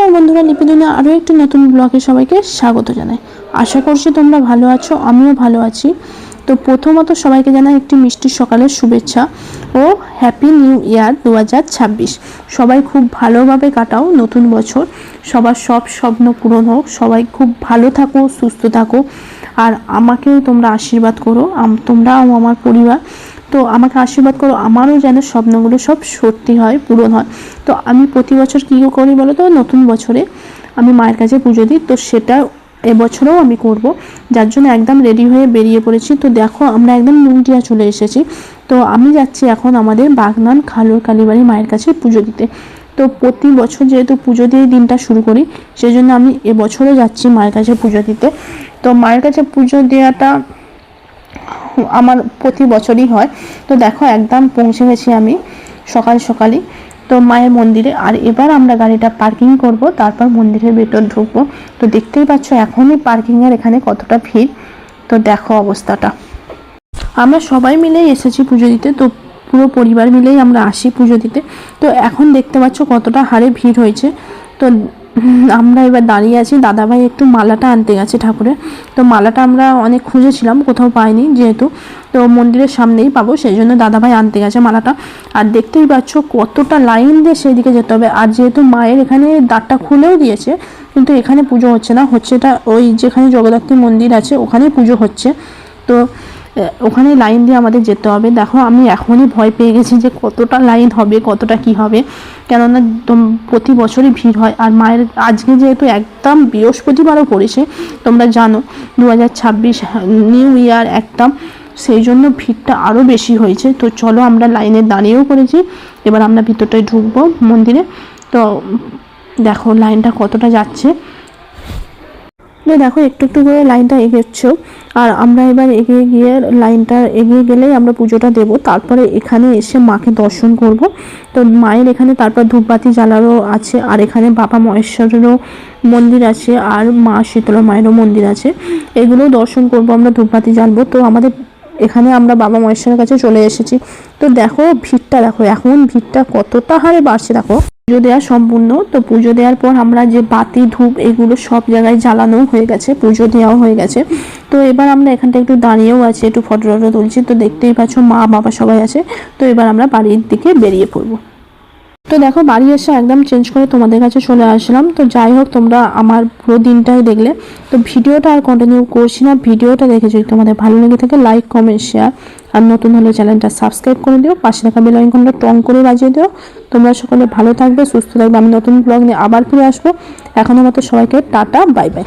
নমস্কার বন্ধুরা লিপিদিনে আরও একটি নতুন ব্লগে সবাইকে স্বাগত জানাই। আশা করছি তোমরা ভালো আছো, আমিও ভালো আছি। তো প্রথমত সবাইকে জানাই একটি মিষ্টি সকালের শুভেচ্ছা ও হ্যাপি নিউ ইয়ার দু হাজার ছাব্বিশ। সবাই খুব ভালোভাবে কাটাও নতুন বছর। সবার সব স্বপ্ন পূরণ হোক, সবাই খুব ভালো থাকো, সুস্থ থাকো। আর আমাকেও তোমরা আশীর্বাদ করো তোমরাও আমার পরিবার। তো আমাকে আশীর্বাদ করো, আমারও যেন স্বপ্নগুলো সব সত্যি হয়, পূরণ হয়। তো আমি প্রতি বছর কী করি বলো তো? নতুন বছরে আমি মায়ের কাছে পুজো দিই, তো সেটা এবছরও আমি করব। যার জন্য একদম রেডি হয়ে বেরিয়ে পড়েছি। তো দেখো, আমরা একদম নুনটিয়া চলে এসেছি। তো আমি যাচ্ছি এখন আমাদের বাগনান খালুর কালীবাড়ি মায়ের কাছে পুজো দিতে। তো প্রতি বছর যেহেতু পুজো দিয়ে দিনটা শুরু করি সেই জন্য আমি এবছরও যাচ্ছি মায়ের কাছে পুজো দিতে। তো মায়ের কাছে পুজো দেওয়াটা আমার প্রতি বছরই হয়। তো দেখো, একদম পৌঁছে গেছি আমি সকাল সকালই। তো মায়ের মন্দিরে, আর এবার আমরা গাড়িটা পার্কিং করব, তারপর মন্দিরের ভেতর ঢুকবো। তো দেখতেই পাচ্ছ, এখনই পার্কিংয়ের এখানে কতটা ভিড়। তো দেখো অবস্থাটা। আমরা সবাই মিলেই এসেছি পুজো দিতে, তো পুরো পরিবার মিলেই আমরা আসি পুজো দিতে। তো এখন দেখতে পাচ্ছ কতটা হারে ভিড় হয়েছে। তো আমরা এবার দাঁড়িয়ে আছি। দাদাভাই একটু মালাটা আনতে গেছে ঠাকুরের। তো মালাটা আমরা অনেক খুঁজেছিলাম, কোথাও পাইনি যেহেতু। তো মন্দিরের সামনেই পাবো, সেই জন্য দাদাভাই আনতে গেছে মালাটা। আর দেখতেই পাচ্ছ কতটা লাইন দিয়ে সেই দিকে যেতে হবে। আর যেহেতু মায়ের এখানে দ্বারটা খুলেও দিয়েছে, কিন্তু এখানে পুজো হচ্ছে না। হচ্ছে এটা ওই যেখানে জগদ্ধাত্রী মন্দির আছে, ওখানেই পুজো হচ্ছে। তো ওখানে লাইন দিয়ে আমাদের যেতে হবে। দেখো, আমি এখনই ভয় পেয়ে গেছি যে কতটা লাইন হবে, কতটা কি হবে। কেননা প্রতি বছরই ভিড় হয়। আর মায়ের, আজকে যেহেতু একদম বৃহস্পতিবারও পড়েছে, তোমরা জানো দু হাজার ছাব্বিশ নিউ ইয়ার একদম সেই জন্য ভিড়টা আরও বেশি হয়েছে। তো চলো, আমরা লাইনে দাঁড়িয়েও পড়েছি। এবার আমরা ভিতরটায় ঢুকবো মন্দিরে। তো, দেখো, লাইনটা কতটা যাচ্ছে। তো দেখো, একটু একটু করে লাইনটা এগোচ্ছেও আর আমরা এবার এগিয়ে গিয়ে লাইনটা এগিয়ে গেলেই আমরা পুজোটা দেব। তারপরে এখানে এসে মাকে দর্শন করব। তো মায়ের এখানে তারপর ধূপবাতি জ্বালারও আছে, আর এখানে বাবা মহেশ্বরেরও মন্দির আছে, আর মা শীতলা মায়েরও মন্দির আছে। এগুলোও দর্শন করব আমরা, ধূপবাতি জ্বালবো। তো আমাদের এখানে আমরা বাবা মহেশ্বরের কাছে চলে এসেছি। তো দেখো, ভিড়টা দেখো, এখন ভিড়টা কতটা হারে বাড়ছে দেখো। পুজো দেওয়া সম্পূর্ণ, তো পুজো দেওয়ার পর আমরা যে বাতি, ধূপ এগুলো সব জায়গায় জ্বালানো হয়ে গেছে, পুজো দেওয়াও হয়ে গেছে। তো এবার আমরা এখানটা একটু দাঁড়িয়েও আছি, একটু ফটো টটো তুলছি, তো দেখতেই পাচ্ছ মা, বাবা সবাই আছে। তো এবার আমরা বাড়ির দিকে বেরিয়ে পড়ব। তো দেখো, বাড়ি এসে একদম চেঞ্জ করে তোমাদের কাছে চলে আসলাম। তো যাই হোক, তোমরা আমার পুরো দিনটাই দেখলে। তো ভিডিওটা আর কন্টিনিউ করছি না, ভিডিওটা দেখে যদি তোমাদের ভালো লেগে থাকে লাইক কমেন্ট শেয়ার আর নতুন হলে চ্যানেলটা সাবস্ক্রাইব করে দিও, পাশে থাকা বেল আইকনটা টং করে বাজিয়ে দিও। তোমরা সকলে ভালো থাকবে, সুস্থ থাকবে। আমি নতুন ব্লগ নিয়ে আবার ফিরে আসব। এখনও মতো সবাইকে টাটা বাই বাই